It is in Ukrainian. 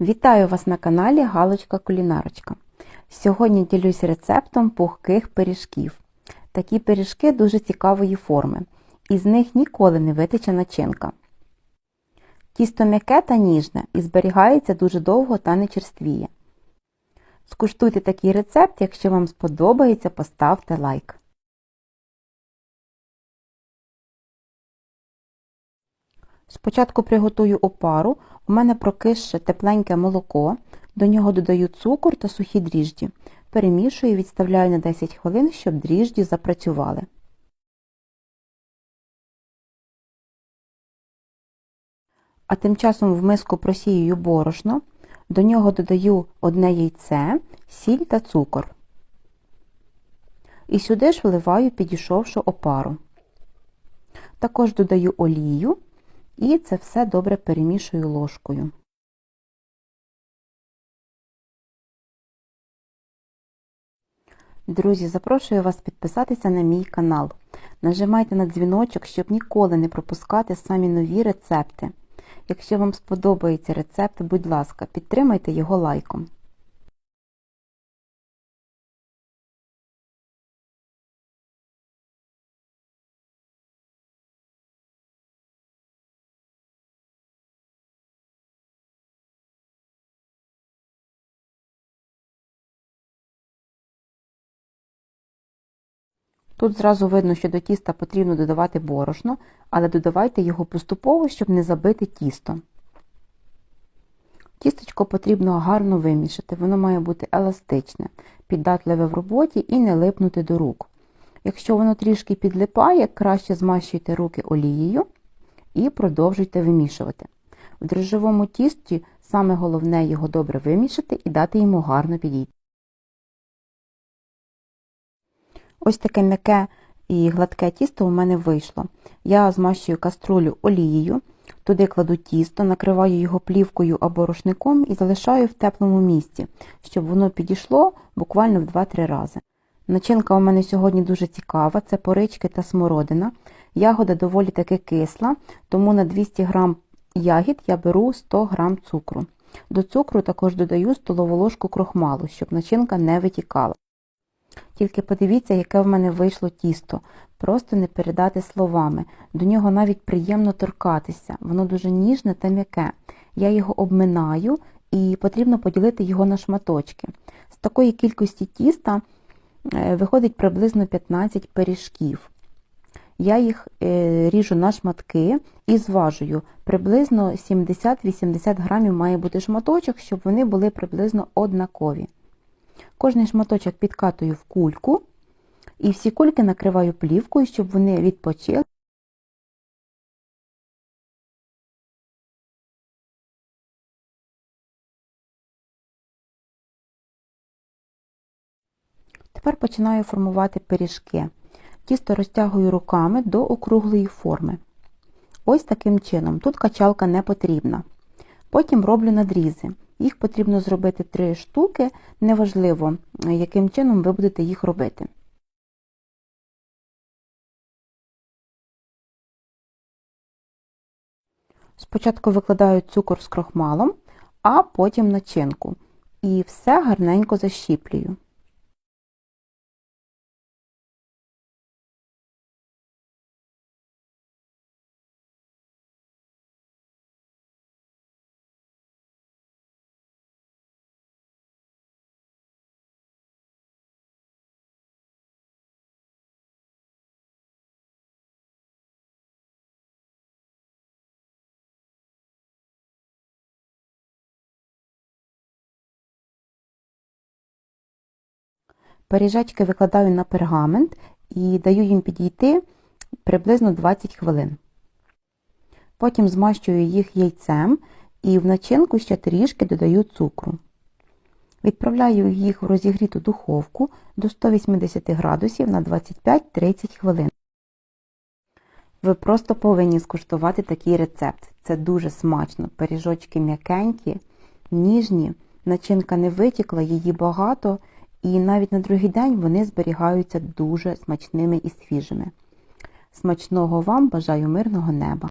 Вітаю вас на каналі Галочка Кулінарочка. Сьогодні ділюсь рецептом пухких пиріжків. Такі пиріжки дуже цікавої форми, із них ніколи не витече начинка. Тісто м'яке та ніжне і зберігається дуже довго та не черствіє. Скуштуйте такий рецепт, якщо вам сподобається, поставте лайк. Спочатку приготую опару. У мене прокисше тепленьке молоко, до нього додаю цукор та сухі дріжджі. Перемішую і відставляю на 10 хвилин, щоб дріжджі запрацювали. А тим часом в миску просіюю борошно, до нього додаю одне яйце, сіль та цукор. І сюди ж вливаю підійшовшу опару. Також додаю олію і це все добре перемішую ложкою. Друзі, запрошую вас підписатися на мій канал. Нажимайте на дзвіночок, щоб ніколи не пропускати самі нові рецепти. Якщо вам сподобається рецепт, будь ласка, підтримайте його лайком. Тут зразу видно, що до тіста потрібно додавати борошно, але додавайте його поступово, щоб не забити тісто. Тістечко потрібно гарно вимішати, воно має бути еластичне, піддатливе в роботі і не липнути до рук. Якщо воно трішки підлипає, краще змащуйте руки олією і продовжуйте вимішувати. В дрожжевому тісті саме головне його добре вимішати і дати йому гарно підійти. Ось таке м'яке і гладке тісто у мене вийшло. Я змащую каструлю олією, туди кладу тісто, накриваю його плівкою або рушником і залишаю в теплому місці, щоб воно підійшло буквально в 2-3 рази. Начинка у мене сьогодні дуже цікава, це порички та смородина. Ягода доволі таки кисла, тому на 200 г ягід я беру 100 г цукру. До цукру також додаю столову ложку крохмалу, щоб начинка не витікала. Тільки подивіться, яке в мене вийшло тісто. Просто не передати словами. До нього навіть приємно торкатися. Воно дуже ніжне та м'яке. Я його обминаю і потрібно поділити його на шматочки. З такої кількості тіста виходить приблизно 15 пиріжків. Я їх ріжу на шматки і зважую. Приблизно 70-80 грамів має бути шматочок, щоб вони були приблизно однакові. Кожний шматочок підкатую в кульку і всі кульки накриваю плівкою, щоб вони відпочили. Тепер починаю формувати пиріжки. Тісто розтягую руками до округлої форми. Ось таким чином. Тут качалка не потрібна. Потім роблю надрізи. Їх потрібно зробити три штуки, неважливо, яким чином ви будете їх робити. Спочатку викладаю цукор з крохмалом, а потім начинку. І все гарненько защіплюю. Пиріжечки викладаю на пергамент і даю їм підійти приблизно 20 хвилин. Потім змащую їх яйцем і в начинку ще трішки додаю цукру. Відправляю їх в розігріту духовку до 180 градусів на 25-30 хвилин. Ви просто повинні скуштувати такий рецепт. Це дуже смачно. Пиріжочки м'якенькі, ніжні, начинка не витікла, її багато. І навіть на другий день вони зберігаються дуже смачними і свіжими. Смачного вам бажаю мирного неба!